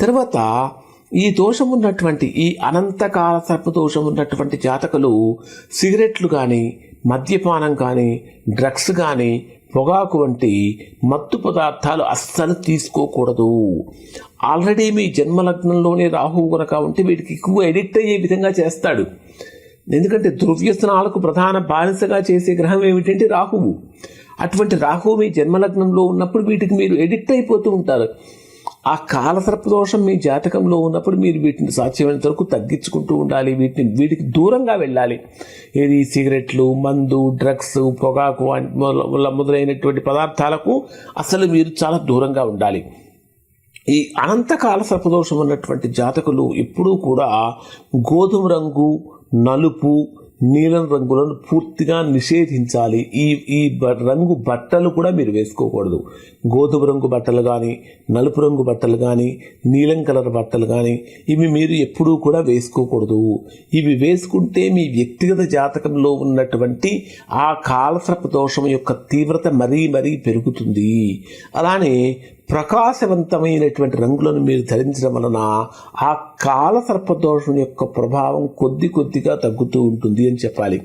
తర్వాత ఈ దోషం ఉన్నటువంటి ఈ అనంతకాల సర్పదోషం ఉన్నటువంటి జాతకులు సిగరెట్లు కానీ మద్యపానం కానీ డ్రగ్స్ కానీ పొగాకు వంటి మత్తు పదార్థాలు అస్సలు తీసుకోకూడదు. ఆల్రెడీ మీ జన్మలగ్నంలోనే రాహువు కనుక ఉంటే వీటికి ఎక్కువ ఎడిక్ట్ అయ్యే విధంగా చేస్తాడు. ఎందుకంటే దుర్వ్యసనాలకు ప్రధాన బానిసగా చేసే గ్రహం ఏమిటంటే రాహువు. అటువంటి రాహువు మీ జన్మలగ్నంలో ఉన్నప్పుడు వీటికి మీరు ఎడిక్ట్ అయిపోతూ ఉంటారు. ఆ కాలసర్పదోషం మీ జాతకంలో ఉన్నప్పుడు మీరు వీటిని సాధ్యమైనంత వరకు తగ్గించుకుంటూ ఉండాలి. వీటిని వీటికి దూరంగా వెళ్ళాలి. ఏది? సిగరెట్లు మందు డ్రగ్స్ పొగాకు వంటి మొదలైనటువంటి పదార్థాలకు అసలు మీరు చాలా దూరంగా ఉండాలి. ఈ అనంతకాల సర్పదోషం ఉన్నటువంటి జాతకులు ఎప్పుడూ కూడా గోధుమ రంగు నలుపు నీలం రంగులను పూర్తిగా నిషేధించాలి. ఈ ఈ బ- రంగు బట్టలు కూడా మీరు వేసుకోకూడదు. గోధుమ రంగు బట్టలు కానీ నలుపు రంగు బట్టలు కానీ నీలం కలర్ బట్టలు కానీ ఇవి మీరు ఎప్పుడూ కూడా వేసుకోకూడదు. ఇవి వేసుకుంటే మీ వ్యక్తిగత జాతకంలో ఉన్నటువంటి ఆ కాలసర్ప దోషం యొక్క తీవ్రత మరీ మరీ పెరుగుతుంది. అలానే ప్రకాశవంతమైనటువంటి రంగులను మీరు ధరించడం వలన ఆ కాల సర్పదోషం యొక్క ప్రభావం కొద్ది కొద్దిగా తగ్గుతూ ఉంటుంది అని చెప్పాలి.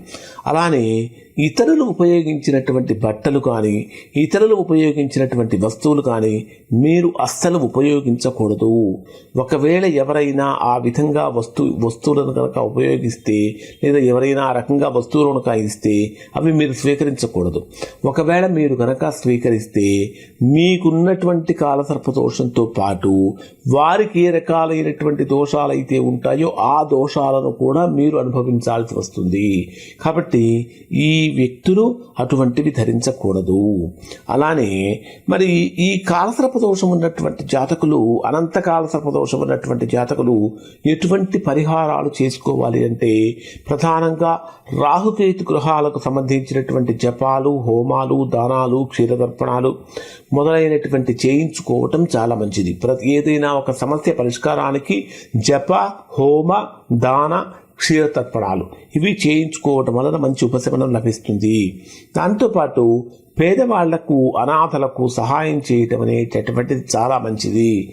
అలానే ఇతరులు ఉపయోగించినటువంటి బట్టలు కానీ ఇతరులు ఉపయోగించినటువంటి వస్తువులు కానీ మీరు అస్సలు ఉపయోగించకూడదు. ఒకవేళ ఎవరైనా ఆ విధంగా వస్తు వస్తువులను కనుక ఉపయోగిస్తే లేదా ఎవరైనా ఆ రకంగా వస్తువులను కనుక ఇస్తే అవి మీరు స్వీకరించకూడదు. ఒకవేళ మీరు కనుక స్వీకరిస్తే మీకున్నటువంటి కాలసర్ప దోషంతో పాటు వారికి ఏ రకాలైనటువంటి దోషాలు అయితే ఉంటాయో ఆ దోషాలను కూడా మీరు అనుభవించాల్సి వస్తుంది. కాబట్టి ఈ వ్యక్తులు అటువంటివి ధరించకూడదు. అలానే మరి ఈ కాలసర్ప దోషం ఉన్నటువంటి జాతకులు అనంత కాలసర్ప దోషం ఉన్నటువంటి జాతకులు ఎటువంటి పరిహారాలు చేసుకోవాలి అంటే ప్రధానంగా రాహుకేతు గృహాలకు సంబంధించినటువంటి జపాలు హోమాలు దానాలు క్షీరదర్పణాలు మొదలైనటువంటి చేయించుకోవటం చాలా మంచిది. ప్రతి ఏదైనా ఒక సమస్య పరిష్కారానికి జప హోమ దాన క్షీరతర్పణాలు ఇవి చేయించుకోవటం వలన మంచి ఉపశమనం లభిస్తుంది. దాంతోపాటు పేదవాళ్ళకు అనాథలకు సహాయం చేయటం అనేటటువంటిది చాలా మంచిది.